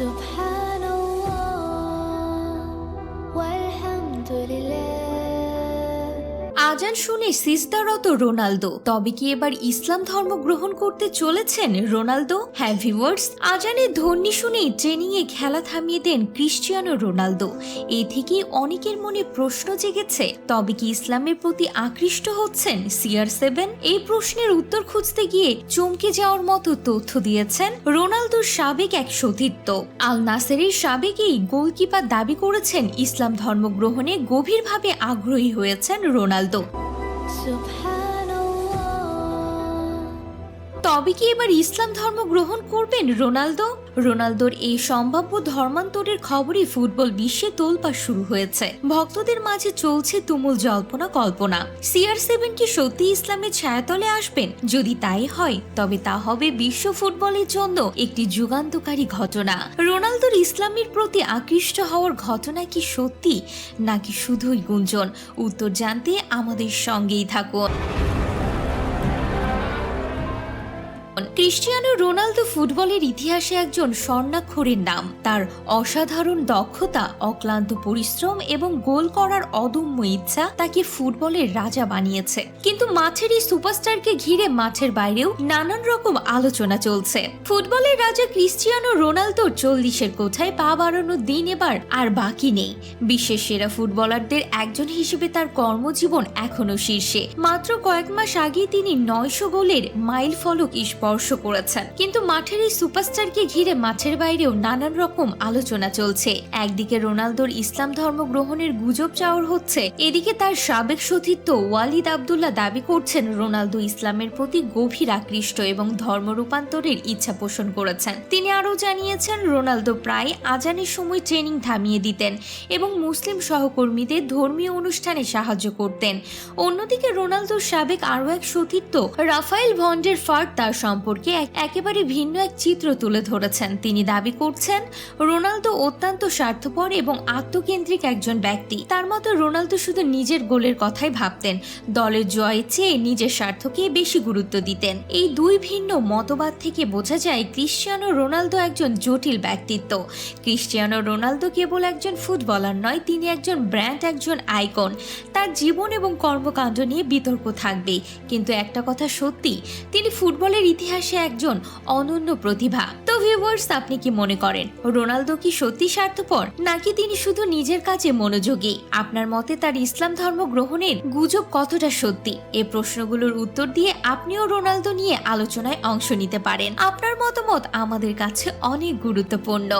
Of powerful. আজান শুনে সিজদারত Ronaldo. তবে কি এবার ইসলাম ধর্ম গ্রহণ করতে চলেছেন রোনালদো? হ্যাঁ ভিউয়ার্স আজানের ধ্বনি শুনেই ট্রেনিংয়ে খেলা থামিয়ে দেন ক্রিশ্চিয়ানো রোনালদো। এ থেকে অনেকের মনে প্রশ্ন জেগেছে, তবে কি ইসলামের প্রতি আকৃষ্ট হচ্ছেন সিআর সেভেন? এই প্রশ্নের উত্তর খুঁজতে গিয়ে চমকে যাওয়ার মতো তথ্য দিয়েছেন রোনালদোর সাবেক এক সতীর্থ। আল নাসেরের সাবেক এই গোলকিপার দাবি করেছেন ইসলাম ধর্ম গ্রহণে গভীরভাবে আগ্রহী হয়েছেন রোনালদো। Subhan তবে কি এবার ইসলাম ধর্ম গ্রহণ করবেন রোনালদো? রোনালদোর এই সম্ভাব্য ধর্মান্তরের খবরই ফুটবল বিশ্বে তোলপাড় শুরু হয়েছে। ভক্তদের মাঝে চলছে তুমুল জল্পনা কল্পনা। সিআর সেভেন কি সত্যি ইসলামের ছায়াতলে আসবেন? যদি তাই হয়, তবে তা হবে বিশ্ব ফুটবলের জন্য একটি যুগান্তকারী ঘটনা। রোনালদোর ইসলামের প্রতি আকৃষ্ট হওয়ার ঘটনা কি সত্যি? নাকি শুধুই গুঞ্জন? উত্তর জানতে আমাদের সঙ্গেই থাকুন। ক্রিস্টিয়ানো রোনালদো ফুটবলের ইতিহাসে একজন স্বর্ণাক্ষরের নাম। তার অসাধারণ দক্ষতা, অক্লান্ত পরিশ্রম এবং গোল করার অদম্য ইচ্ছা তাকে ফুটবলের রাজা বানিয়েছে। কিন্তু মাঠের এই সুপারস্টারকে ঘিরে মাঠের বাইরেও নানান রকম আলোচনা চলছে। ফুটবলের রাজা ক্রিস্টিয়ানো রোনালদোর চল্লিশের কোঠায় পা বাড়ানোর দিন এবার আর বাকি নেই। বিশ্বের সেরা ফুটবলারদের একজন হিসেবে তার কর্মজীবন এখনও শীর্ষে। মাত্র কয়েক মাস আগে তিনি নয়শো গোলের মাইল ফলক স্পর্শ করেছেন। কিন্তু মাঠের এই সুপারস্টারকে ঘিরে মাঠের বাইরেও নানান রকম আলোচনা চলছে। একদিকে রোনালদোর ইসলাম ধর্ম গ্রহণের গুজব চাওয়ার হচ্ছে, এদিকে তার সাবেক সতীর্থ ওয়ালিদ আবদুল্লাহ দাবি করছেন রোনালদো ইসলামের প্রতি গভীর আকৃষ্ট এবং ধর্ম রূপান্তরের ইচ্ছা পোষণ করেছেন। তিনি আরও জানিয়েছেন, রোনালদো প্রায় আজানের সময় ট্রেনিং থামিয়ে দিতেন এবং মুসলিম সহকর্মীদের ধর্মীয় অনুষ্ঠানে সাহায্য করতেন। অন্যদিকে রোনালদোর সাবেক আরও এক সতীর্থ, রাফায়েল ভন্ডের ফার্ট তার সম্পর্কে এক- একেবারে ভিন্ন এক চিত্র তুলে ধরেছেন। তিনি দাবি করছেন, রোনালদো অত্যন্ত স্বার্থপর এবং আত্মকেন্দ্রিক একজন ব্যক্তি। তার মতো, রোনালদো শুধু নিজের গোলের কথাই ভাবতেন। দলের জয়ের চেয়ে নিজের স্বার্থকে বেশি গুরুত্ব দিতেন। এই দুই ভিন্ন মতবাদ থেকে বোঝা যায়, ক্রিশ্চিয়ানো রোনালদো একজন জটিল ব্যক্তিত্ব। ক্রিশ্চিয়ানো রোনালদো কেবল একজন ফুটবলার নয়, তিনি একজন ব্র্যান্ড, একজন আইকন। তার জীবন এবং কর্মকাণ্ড নিয়ে বিতর্ক থাকবে। কিন্তু একটা কথা সত্যি, তিনি ফুটবলের ইতিহাসে একজন অনন্য প্রতিভা। তো ভিউয়ার্স আপনি কি মনে করেন, রোনালদো কি সত্যি স্বার্থপর, নাকি তিনি শুধু নিজের কাজে মনোযোগী? আপনার মতে তার ইসলাম ধর্ম গ্রহণের গুজব কতটা সত্যি? এ প্রশ্নগুলোর উত্তর দিয়ে আপনিও রোনালদো নিয়ে আলোচনায় অংশ নিতে পারেন। আপনার মতামত আমাদের কাছে অনেক গুরুত্বপূর্ণ।